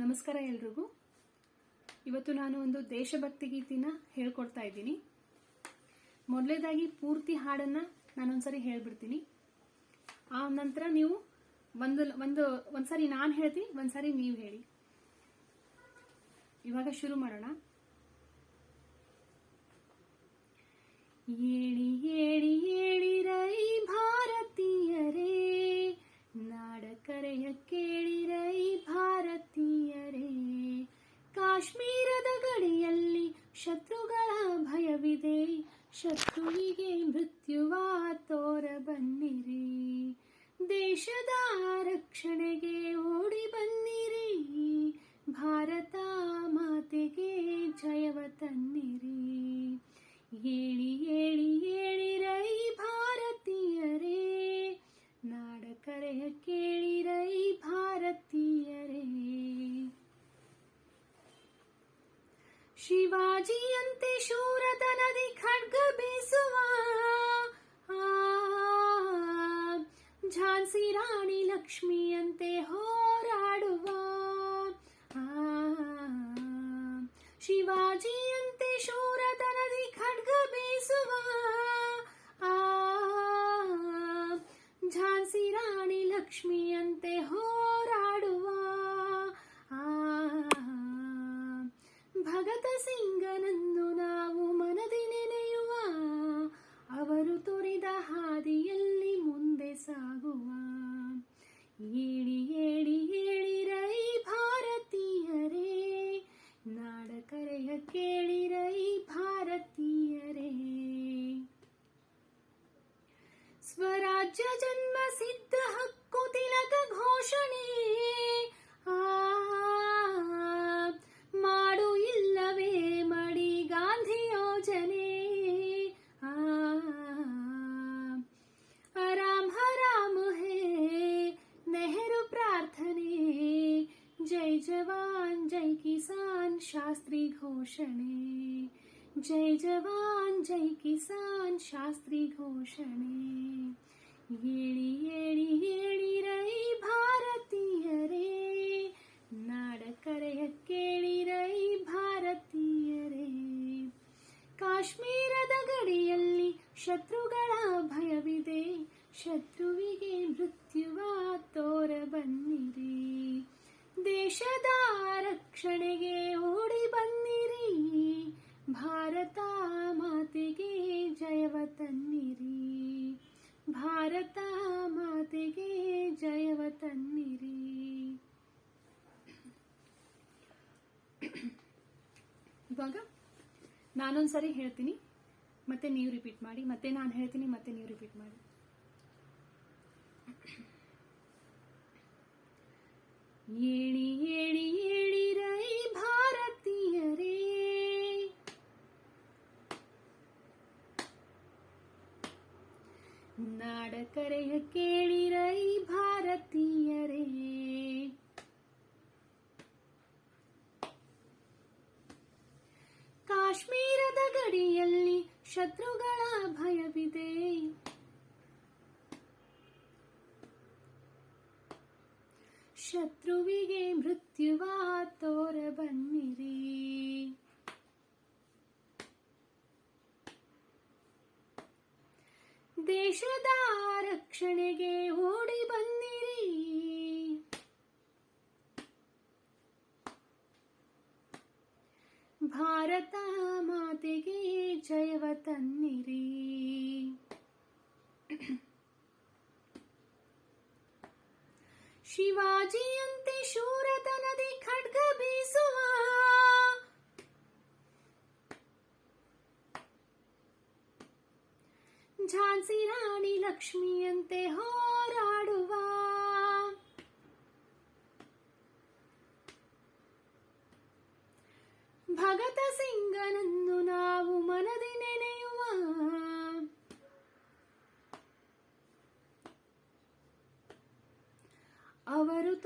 ನಮಸ್ಕಾರ ಎಲ್ರಿಗೂ. ಇವತ್ತು ನಾನು ಒಂದು ದೇಶಭಕ್ತಿ ಗೀತಿನ ಹೇಳ್ಕೊಡ್ತಾ ಇದ್ದೀನಿ. ಮೊದಲೇದಾಗಿ ಪೂರ್ತಿ ಹಾಡನ್ನ ನಾನೊಂದ್ಸರಿ ಹೇಳ್ಬಿಡ್ತೀನಿ. ಆ ನಂತರ ನೀವು ಒಂದು ಒಂದು, ಒಂದ್ಸರಿ ನಾನು ಹೇಳ್ತೀನಿ ಒಂದ್ಸರಿ ನೀವು ಹೇಳಿ. ಇವಾಗ ಶುರು ಮಾಡೋಣ. ಏಳಿ ಏಳಿ ಹೇಳಿರೈ ಭಾರತೀಯರೇ ಶತ್ರುವಿಗೆ ಮೃತ್ಯುವ ತೋರ ಬನ್ನಿರಿ. ದೇಶದ ರಕ್ಷಣೆಗೆ ಓಡಿ ಬನ್ನಿರಿ. ಭಾರತ ಮಾತೆಗೆ ಜಯವ ತನ್ನಿರಿ. ಏಳಿ ಏಳಿ ಏಳಿರೈ ಭಾರತೀಯರೇ. ನಾಡ ಕರೆಯ ಕೇಳಿರೈ ಭಾರತೀಯರೇ. ಶಿವಾಜಿಯಂತೆ ಶೂರತನದಿ ಖಡ್ಗ ಬೀಸುವ ಆ, ಝಾನ್ಸಿ ರಾಣಿ ಲಕ್ಷ್ಮಿಯಂತೆ ಹೋರಾಡುವ ಆ, ಕೇಳಿರೈ ಭಾರತೀಯರೇ. ಸ್ವರಾಜ್ಯ ಜನ್ಮ ಸಿದ್ಧ ಹಕ್ಕು ತಿಲಕ ಘೋಷಣೆ. ಮಾಡು ಇಲ್ಲವೇ ಮಡಿ ಗಾಂಧಿ ಯೋಜನೆ. ಆರಾಮ್ ಹರಾಮ್ ಹೇ ನೆಹರು ಪ್ರಾರ್ಥನೆ. ಜೈ ಜವಾನ್. ಜೈ ಶಾಸ್ತ್ರಿ ಘೋಷಣೆ. ಜೈ ಜವಾನ್, ಜೈ ಕಿಸಾನ್, ಶಾಸ್ತ್ರಿ ಘೋಷಣೆ. ಏಳಿ ಏಳಿ ಏಳಿರೈ ಭಾರತೀಯರೇ. ನಾಡ ಕರೆಯ ಕೇಳಿರೈ ಭಾರತೀಯರೇ. ಕಾಶ್ಮೀರದ ಗಡಿಯಲ್ಲಿ ಶತ್ರುಗಳ ಭಯವಿದೆ. ಶತ್ರುವಿಗೆ ಮೃತ್ಯುವ ತೋರ ಬನ್ನಿರಿ. ದೇಶದ ರಕ್ಷಣೆಗೆ ಓಡಿ ಬನ್ನಿರಿ ಭಾರತ ಮಾತೆಗೆ ಜಯವ ತನ್ನಿರಿ ಭಾರತ ಮಾತೆಗೆ ಜಯವ ತನ್ನಿರಿ ಇವಾಗ ನಾನೊಂದ್ಸರಿ ಹೇಳ್ತೀನಿ, ಮತ್ತೆ ನೀವು ರಿಪೀಟ್ ಮಾಡಿ, ಮತ್ತೆ ನಾನು ಹೇಳ್ತೀನಿ, ಮತ್ತೆ ನೀವು ರಿಪೀಟ್ ಮಾಡಿ. ಏಳಿ ಏಳಿ ಏಳಿರೈ ಭಾರತೀಯರೇ ನಾಡ ಕರೆಯ ಕೇಳಿರೈ ಭಾರತೀಯರೇ. ಕಾಶ್ಮೀರದ ಗಡಿಯಲ್ಲಿ ಶತ್ರುಗಳ ಭಯವಿದೆ. ಶತ್ರುವಿಗೆ ಮೃತ್ಯುವ ತೋರ ಬನ್ನಿರಿ. ದೇಶದ ರಕ್ಷಣೆಗೆ ಓಡಿ ಬಂದಿರಿ. ಭಾರತ ಮಾತೆಗೆ ಜಯವ ತನ್ನಿರಿ ಶಿವಾಜಿಯಂತೆ ಶೂರತನದಿ ಖಡ್ಗ ಬೀಸುವ. ಝಾನ್ಸಿ ರಾಣಿ ಲಕ್ಷ್ಮಿಯಂತೆ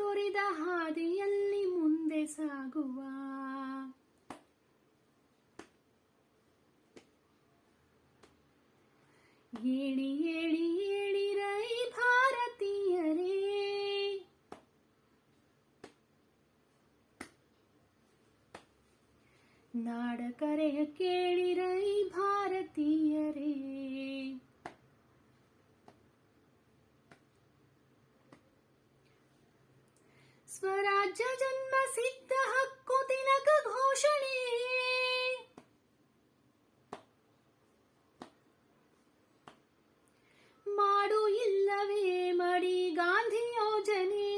ತೋರಿದ ಹಾದಿಯಲ್ಲಿ ಮುಂದೆ ಸಾಗುವ. ಏಳಿ ಏಳಿ ರೈ ಭಾರತೀಯರೇ. ನಾಡ ಕರೆಯ ಕೇಳಿರೈ ಭಾರತೀಯರೇ. ಸ್ವರಾಜ್ಯ ಜನ್ಮ ಸಿದ್ಧ ಹಕ್ಕು ತಿಲಕ ಘೋಷಣೆ ಮಾಡು ಇಲ್ಲವೇ ಮಡಿ ಗಾಂಧಿ ಯೋಜನೆ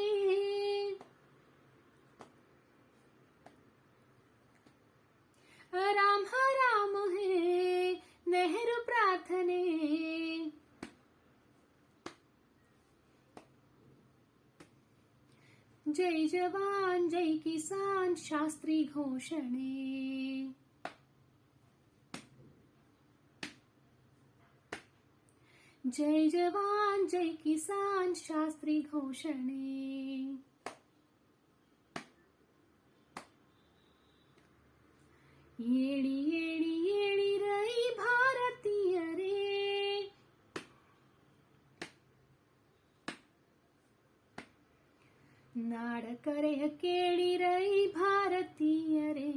ರಾಮ್ ಹರಾಮ್ ಹೇ ನೆಹರು ಪ್ರಾರ್ಥನೆ ಜೈ ಜವಾನ್ ಜೈ ಕಿಸಾನ್ ಶಾಸ್ತ್ರಿ ಘೋಷಣೆ ಜೈ ಜವಾನ್ ಜೈ ಕಿಸಾನ್ ಶಾಸ್ತ್ರಿ ಘೋಷಣೆ ಏಳಿ ಏಳಿ ಏಳಿರೈ ಭಾರತೀಯರೇ ನಾಡ ಕರೆಯ ಕೇಳಿರೈ ಭಾರತೀಯರೇ